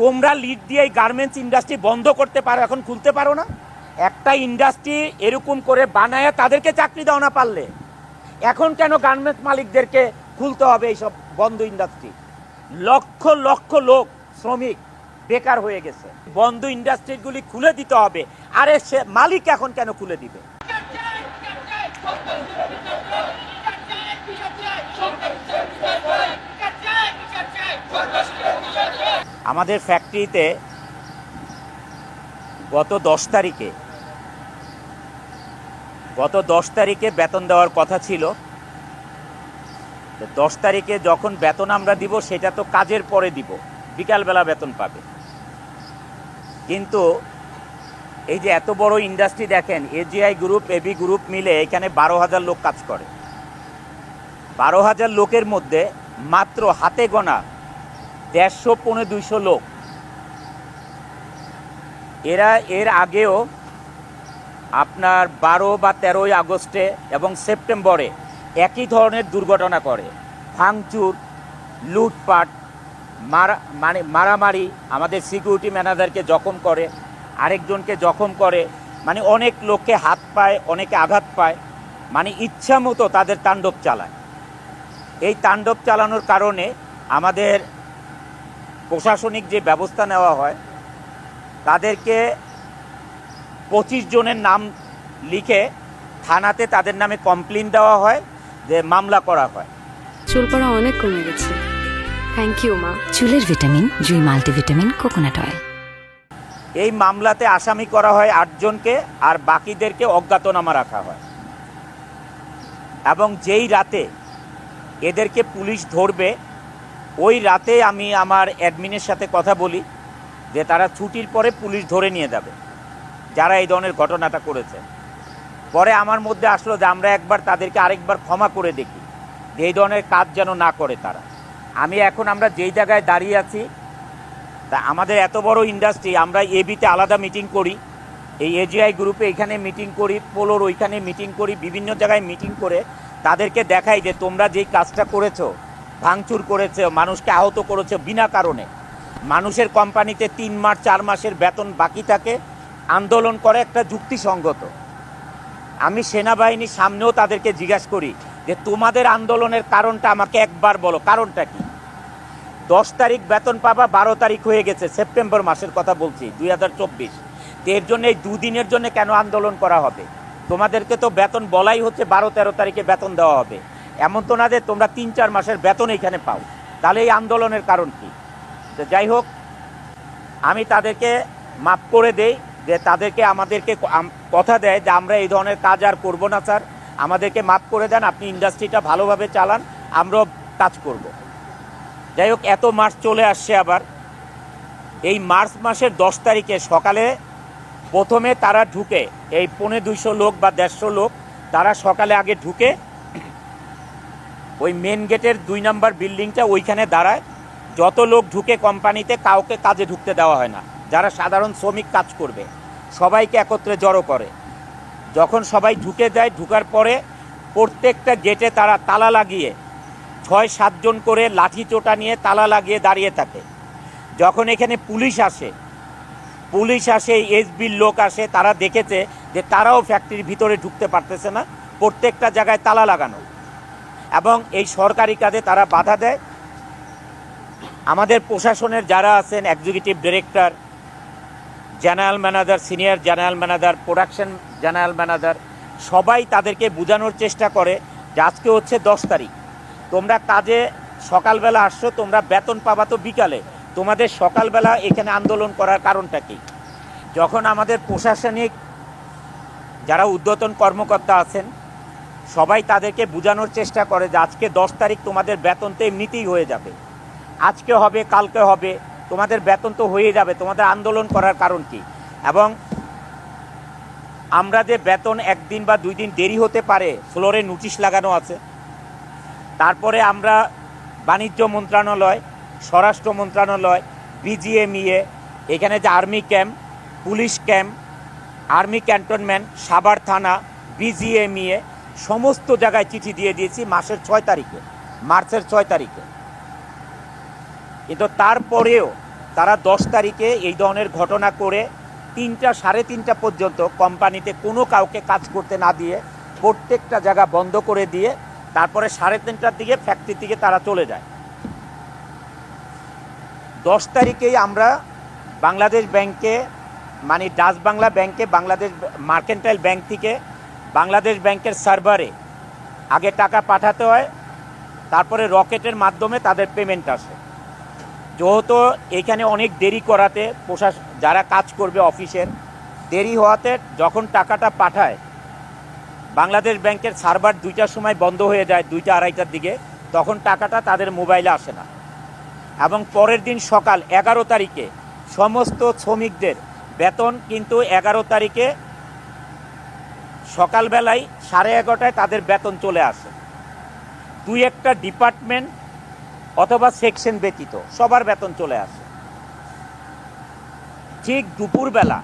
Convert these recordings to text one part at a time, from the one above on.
তোমরা লিড দিয়ে এই গার্মেন্টস ইন্ডাস্ট্রি বন্ধ করতে পারো, এখন খুলতে পারো না। একটা ইন্ডাস্ট্রি এরকম করে বানায় তাদেরকে চাকরি দাও না পারলে। এখন কেন গার্মেন্টস মালিকদেরকে খুলতে হবে এইসব বন্ধ ইন্ডাস্ট্রি লক্ষ লক্ষ লোক শ্রমিক বেকার হয়ে গেছে। বন্ধ ইন্ডাস্ট্রিগুলি খুলে দিতে হবে। আরে সে মালিক এখন কেন খুলে দিবে? আমাদের ফ্যাক্টরিতে গত দশ তারিখে, গত দশ তারিখে বেতন দেওয়ার কথা ছিল। দশ তারিখে যখন বেতন আমরা দিব, সেটা তো কাজের পরে দিব। বিকালবেলা বেতন পাবে। কিন্তু এই যে এত বড় ইন্ডাস্ট্রি দেখেন এজিআই গ্রুপ এবি গ্রুপ মিলে এখানে বারো হাজার লোক কাজ করে। বারো হাজার লোকের মধ্যে মাত্র হাতে গোনা দেড়শো পনেরো দুইশো লোক। এরা এর আগেও আপনার বারো বা তেরোই আগস্টে এবং সেপ্টেম্বরে একই ধরনের দুর্ঘটনা করে। ভাঙচুর, লুটপাট, মারা মানে মারামারি আমাদের সিকিউরিটি ম্যানেজারকে জখম করে, আরেকজনকে জখম করে মানে অনেক লোককে হাত পায়, অনেকে আঘাত পায় মানে ইচ্ছা মতো তাদের তাণ্ডব চালায়। এই তাণ্ডব চালানোর কারণে আমাদের প্রশাসনিক যে ব্যবস্থা নেওয়া হয় তাদেরকে পঁচিশ জনের নাম লিখে থানাতে তাদের নামে কমপ্লেন দেওয়া হয় যে মামলা করা হয়। চুল পড়া অনেক কমে গেছে। থ্যাংক ইউ মা। চুলের ভিটামিন জুই মাল্টিভিটামিন কোকোনাট অয়েল। এই মামলাতে আসামি করা হয় আটজনকে আর বাকিদেরকে অজ্ঞাতনামা রাখা হয়। এবং যেই রাতে এদেরকে পুলিশ ধরবে ওই রাতে আমি আমার অ্যাডমিনের সাথে কথা বলি যে তারা ছুটির পরে পুলিশ ধরে নিয়ে যাবে, যারা এই ধরনের ঘটনাটা করেছে। পরে আমার মধ্যে আসলো যে আমরা একবার তাদেরকে আরেকবার ক্ষমা করে দেখি যে এই ধরনের কাজ যেন না করে তারা। আমি এখন আমরা যেই জায়গায় দাঁড়িয়ে আছি, তা আমাদের এত বড় ইন্ডাস্ট্রি, আমরা এবিতে আলাদা মিটিং করি, এই এজিআই গ্রুপে এখানে মিটিং করি, পোলোর ওইখানে মিটিং করি, বিভিন্ন জায়গায় মিটিং করে তাদেরকে দেখাই যে তোমরা যেই কাজটা করেছ ভাঙচুর করেছে, মানুষকে আহত করেছে বিনা কারণে। মানুষের কোম্পানিতে তিন মাস, চার মাসের বেতন বাকি থাকে। আন্দোলন করে একটা যুক্তিসঙ্গত। আমি সেনাবাহিনীর সামনেও তাদেরকে জিজ্ঞাসা করি যে, তোমাদের আন্দোলনের কারণটা আমাকে একবার বলো, কারণটা কি? দশ তারিখ বেতন পাবা, বারো তারিখ হয়ে গেছে, সেপ্টেম্বর মাসের কথা বলছি, দুই হাজার চব্বিশ। এর জন্য এই দুদিনের জন্য কেন আন্দোলন করা হবে? তোমাদেরকে তো বেতন বলাই হচ্ছে, বারো তেরো তারিখে বেতন দেওয়া হবে। এমন তো না যে তোমরা তিন, চার মাসের বেতন এখানে পাও। তাহলে এই আন্দোলনের কারণ কি? তো যাই হোক, আমি তাদেরকে মাফ করে দেই যে তাদেরকে আমাদেরকে কথা দেয় যে আমরা এই ধরনের কাজ আর করব না, স্যার। আমাদেরকে মাফ করে দেন, আপনি ইন্ডাস্ট্রিটা ভালোভাবে চালান, আমরাও কাজ করব। যাই হোক, এত মাস চলে আসছে আবার। এই মার্চ মাসের দশ তারিখে সকালে প্রথমে তারা ঢুকে, এই পৌনে দুইশো লোক বা দেড়শো লোক, তারা সকালে আগে ঢুকে ওই মেন গেটের দুই নম্বর বিল্ডিংটা ওইখানে দাঁড়ায়। যত লোক ঢুকে কোম্পানিতে কাউকে কাজে ঢুকতে দেওয়া হয় না। যারা সাধারণ শ্রমিক কাজ করবে, সবাইকে একত্রে জড়ো করে। যখন সবাই ঢুকে যায়, ঢুকার পরে প্রত্যেকটা গেটে তারা তালা লাগিয়ে, ছয় সাতজন করে লাঠি চোটা নিয়ে তালা লাগিয়ে দাঁড়িয়ে থাকে। যখন এখানে পুলিশ আসে পুলিশ আসে এসবির লোক আসে, তারা দেখেছে যে তারাও ফ্যাক্টরির ভিতরে ঢুকতে পারতেছে না। প্রত্যেকটা জায়গায় তালা লাগানো। এবং এই সরকারি কাজে তারা বাধা দেয়। আমাদের প্রশাসনের যারা আছেন executive director general manager senior general manager production general manager সবাই তাদেরকে বোঝানোর চেষ্টা করে যে আজকে হচ্ছে দশ তারিখ। তোমরা কাজে সকালবেলা আসছো, তোমরা বেতন পাবা তো বিকালে। তোমাদের সকালবেলা এখানে আন্দোলন করার কারণটা কি? যখন আমাদের প্রশাসনিক যারা ঊর্ধ্বতন কর্মকর্তা আছেন সবাই তাদেরকে বোঝানোর চেষ্টা করে যে আজকে দশ তারিখ তোমাদের বেতন তো এমনিতেই হয়ে যাবে। আজকে হবে, কালকে হবে, তোমাদের বেতন তো হয়ে যাবে, তোমাদের আন্দোলন করার কারণ কি? এবং আমরা যে বেতন একদিন বা দুই দিন দেরি হতে পারে, ফ্লোরে নোটিশ লাগানো আছে। তারপরে আমরা বাণিজ্য মন্ত্রণালয়, স্বরাষ্ট্র মন্ত্রণালয়, বিজিএমইএ, এখানে যে army camp, police camp, army cantonment, Savar থানা, বিজিএমইএ সমস্ত জায়গায় চিঠি দিয়ে দিয়েছি মাসের ছয় তারিখে, মার্চের ছয় তারিখে। কিন্তু তারপরেও তারা দশ তারিখে এই ধরনের ঘটনা করে তিনটা সাড়ে তিনটা পর্যন্ত কোম্পানিতে কোনো কাউকে কাজ করতে না দিয়ে প্রত্যেকটা জায়গা বন্ধ করে দিয়ে তারপরে সাড়ে তিনটার দিকে ফ্যাক্টরি থেকে তারা চলে যায়। দশ তারিখেই আমরা বাংলাদেশ ব্যাংকে মানে ডাচ বাংলা ব্যাংকে, বাংলাদেশ মার্কেন্টাইল ব্যাংক থেকে বাংলাদেশ ব্যাংকের সার্ভারে আগে টাকা পাঠাতে হয়, তারপরে রকেটের মাধ্যমে তাদের পেমেন্ট আসে। যেহেতু এখানে অনেক দেরি করাতে প্রশাস, যারা কাজ করবে অফিসের, দেরি হওয়াতে যখন টাকাটা পাঠায়, বাংলাদেশ ব্যাংকের সার্ভার দুইটার সময় বন্ধ হয়ে যায়, দুইটা আড়াইটার দিকে, তখন টাকাটা তাদের মোবাইলে আসে না। এবং পরের দিন সকাল এগারো তারিখে সমস্ত শ্রমিকদের বেতন কিন্তু এগারো তারিখে সকালবেলায় সাড়ে এগারোটায় তাদের বেতন চলে আসে। দুই একটা ডিপার্টমেন্ট অথবা সেকশন ব্যতীত সবার বেতন চলে আসে। ঠিক দুপুরবেলা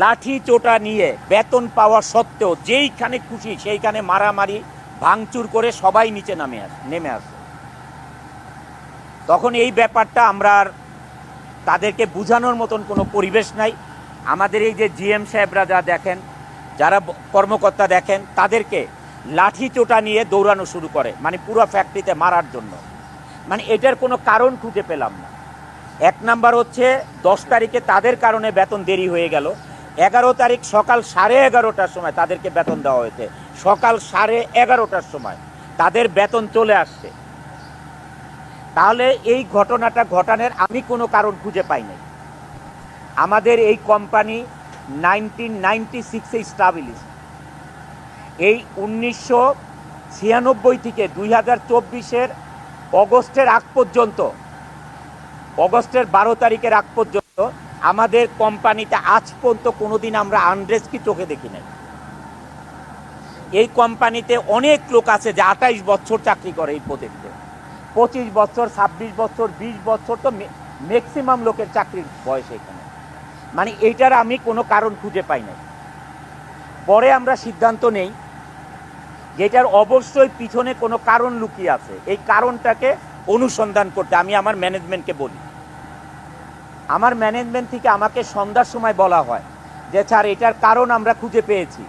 লাঠি চোটা নিয়ে বেতন পাওয়া সত্ত্বেও যেইখানে খুশি সেইখানে মারামারি, ভাঙচুর করে সবাই নিচে নামে আসে, নেমে আসে। তখন এই ব্যাপারটা আমরা আর তাদেরকে বোঝানোর মতন কোনো পরিবেশ নাই। আমাদের এই যে জিএম সাহেবরা যা দেখেন যারা কর্মকর্তা দেখেন, তাদেরকে লাঠি চোটা নিয়ে দৌড়ানো শুরু করে মানে পুরো ফ্যাক্টরিতে মারার জন্য। মানে এটার কোনো কারণ খুঁজে পেলাম না। এক নাম্বার হচ্ছে, দশ তারিখে তাদের কারণে বেতন দেরি হয়ে গেল। এগারো তারিখ সকাল সাড়ে এগারোটার সময় তাদেরকে বেতন দেওয়া হয়েছে। সকাল সাড়ে এগারোটার সময় তাদের বেতন চলে আসছে। তাহলে এই ঘটনাটা ঘটানোর আমি কোনো কারণ খুঁজে পাই নাই। আমাদের এই কোম্পানি নাইনটিন নাইনটি সিক্সে স্টাবলিশ এই উনিশশো ছিয়ানব্বই থেকে দুই হাজার চব্বিশের অগস্টের আগ পর্যন্ত, অগস্টের বারো তারিখের আগ পর্যন্ত আমাদের কোম্পানিতে আজ পর্যন্ত কোনোদিন আমরা আনড্রেস কি চোখে দেখি নাই। এই কোম্পানিতে অনেক লোক আছে যে আঠাইশ বছর চাকরি করে এই প্রজেক্টে পঁচিশ বছর, ছাব্বিশ বছর, বিশ বছর তো ম্যাক্সিমাম লোকের চাকরির বয়স এখানে। মানে এইটার আমি কোনো কারণ খুঁজে পাই নাই। পরে আমরা সিদ্ধান্ত নেই যেটার অবশ্যই পিছনে কোনো কারণ লুকিয়ে আছে। এই কারণটাকে অনুসন্ধান করতে আমি আমার ম্যানেজমেন্টকে বলি। আমার ম্যানেজমেন্ট থেকে আমাকে সন্ধ্যার সময় বলা হয় যে, স্যার, এটার কারণ আমরা খুঁজে পেয়েছি।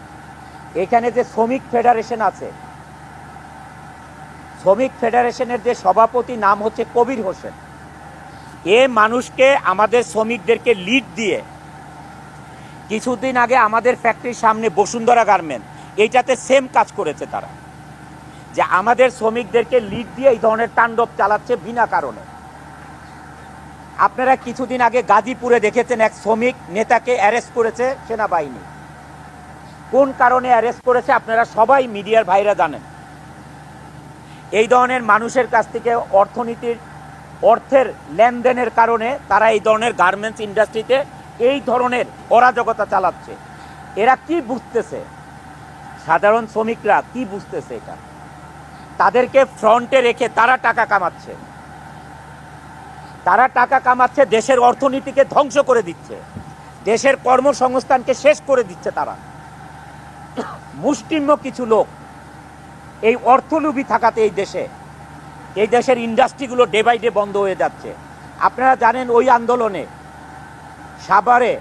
এখানে যে শ্রমিক ফেডারেশন আছে, শ্রমিক ফেডারেশনের যে সভাপতি নাম হচ্ছে কবির হোসেন। এ মানুষকে আমাদের শ্রমিকদেরকে লিড দিয়ে কিছুদিন আগে আমাদের ফ্যাক্টরির সামনে বসুন্ধরা গার্মেন্ট, এইটাতে সেম কাজ করেছে তারা। যে আমাদের শ্রমিকদেরকে লিড দিয়ে এই ধরনের তাণ্ডব চালাচ্ছে বিনা কারণে। আপনারা কিছুদিন আগে গাজীপুরে দেখেছেন এক শ্রমিক নেতাকে অ্যারেস্ট করেছে সেনাবাহিনী। কোন কারণে অ্যারেস্ট করেছে আপনারা সবাই মিডিয়ার ভাইরা জানেন। এই ধরনের মানুষের কাছ থেকে অর্থনীতির অর্থের লেনদেনের কারণে তারা এই ধরনের গার্মেন্টস ইন্ডাস্ট্রিতে এই ধরনের অরাজকতা চালাচ্ছে। এরা কি বুঝতেছে? সাধারণ শ্রমিকরা কি বুঝতেছে এটা? তাদেরকে ফ্রন্টে রেখে তারা টাকা কামাচ্ছে। তারা টাকা কামাচ্ছে, দেশের অর্থনীতিকে ধ্বংস করে দিচ্ছে। দেশের কর্মসংস্থানকে শেষ করে দিচ্ছে তারা। মুষ্টিম্য কিছু লোক এই অর্থলোভী থাকাতে এই দেশে এই দেশের ইন্ডাস্ট্রিগুলো ডে বাই ডে বন্ধ হয়ে যাচ্ছে। আপনারা জানেন ওই আন্দোলনে সাভারে,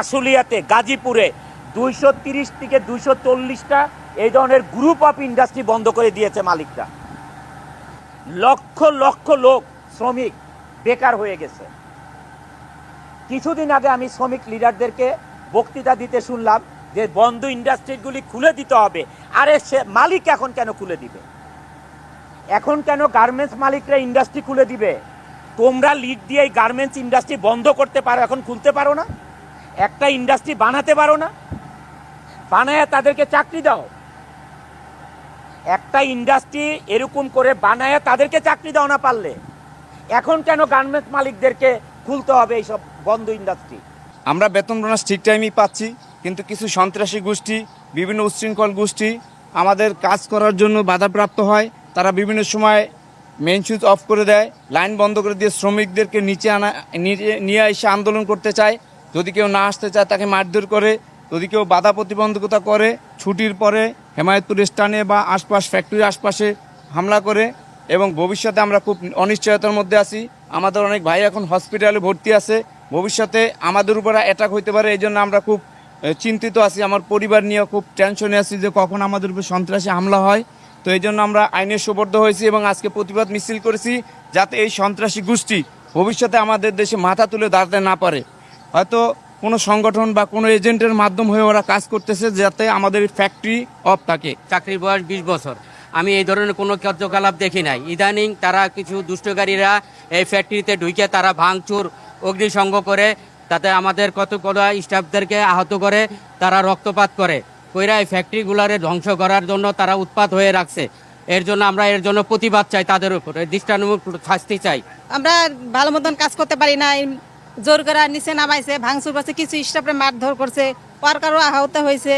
আশুলিয়াতে, গাজীপুরে দুইশো তিরিশ থেকে দুইশো চল্লিশটা এই ধরনের গ্রুপ অফ ইন্ডাস্ট্রি বন্ধ করে দিয়েছে মালিকরা। লক্ষ লক্ষ লোক শ্রমিক বেকার হয়ে গেছে। কিছুদিন আগে আমি শ্রমিক লিডারদেরকে বক্তৃতা দিতে শুনলাম যে বন্ধ ইন্ডাস্ট্রিগুলি খুলে দিতে হবে। আরে সে মালিক এখন কেন খুলে দিবে? এখন কেন গার্মেন্টস মালিকরা ইন্ডাস্ট্রি খুলে দিবে? তোমরা লিড দিয়ে এই গার্মেন্টস ইন্ডাস্ট্রি বন্ধ করতে পারো, এখন খুলতে পারো না? একটা ইন্ডাস্ট্রি বানাতে পারো না? বানায় তাদেরকে চাকরি দাও। একটা ইন্ডাস্ট্রি এরকম করে বানায় তাদেরকে চাকরি দাও না পারলে। এখন কেন গার্মেন্টস মালিকদেরকে খুলতে হবে এইসব বন্ধ ইন্ডাস্ট্রি আমরা বেতন বোনাস ঠিক টাইমই পাচ্ছি, কিন্তু কিছু সন্ত্রাসী গোষ্ঠী, বিভিন্ন উচ্ছৃঙ্খল গোষ্ঠী আমাদের কাজ করার জন্য বাধাপ্রাপ্ত হয়। তারা বিভিন্ন সময় মেন সুইচ অফ করে দেয় লাইন বন্ধ করে দিয়ে শ্রমিকদেরকে নিচে আনা নিয়ে- এসে আন্দোলন করতে চায়। যদি কেউ না আসতে চায় তাকে মারধর করে, যদি কেউ বাধা প্রতিবন্ধকতা করে, ছুটির পরে হেমায়তপুর স্টানে বা আশপাশ ফ্যাক্টরির আশপাশে হামলা করে এবং ভবিষ্যতে আমরা খুব অনিশ্চয়তার মধ্যে আছি। আমাদের অনেক ভাই এখন হসপিটালে ভর্তি আছে। ভবিষ্যতে আমাদের উপর অ্যাটাক হইতে পারে এই জন্য আমরা খুব চিন্তিত আছি। আমার পরিবার নিয়ে খুব টেনশনে আছি যে কখন আমাদের উপর সন্ত্রাসী হামলা হয়। তো এই জন্য আমরা আইনের সুবর্দ হয়েছি এবং আজকে প্রতিবাদ মিছিল করেছি যাতে এই সন্ত্রাসী গোষ্ঠী ভবিষ্যতে আমাদের দেশে মাথা তুলে দাঁড়াতে না পারে। হয়তো কোনো সংগঠন বা কোনো এজেন্টের মাধ্যম হয়ে ওরা কাজ করতেছে যাতে আমাদের ফ্যাক্টরি অফ থাকে। চাকরির বয়স বিশ বছর। আমি এই ধরনের কোনো কার্যকলাপ দেখি নাই। ইদানিং তারা কিছু দুষ্টকারীরা এই ফ্যাক্টরিতে ঢুকে তারা ভাঙচুর অগ্নিসংগ করে, তাতে আমাদের কত কতগুলো স্টাফদেরকে আহত করে, তারা রক্তপাত করে। কইরা ফ্যাক্টরিগুলারে ধ্বংস করার জন্য তারা উৎপাত হয়ে রাখছে। এর জন্য আমরা এর জন্য প্রতিবাদ চাই তাদের উপরে। দৃষ্টানুমূলক শাস্তি চাই। আমরা ভালো মতন কাজ করতে পারি না জোর করে নিচে নামাইছে, ভাঙচুর করছে, কিছু স্টাফে মারধর করছে, ওয়ার্কারও আহত হয়েছে।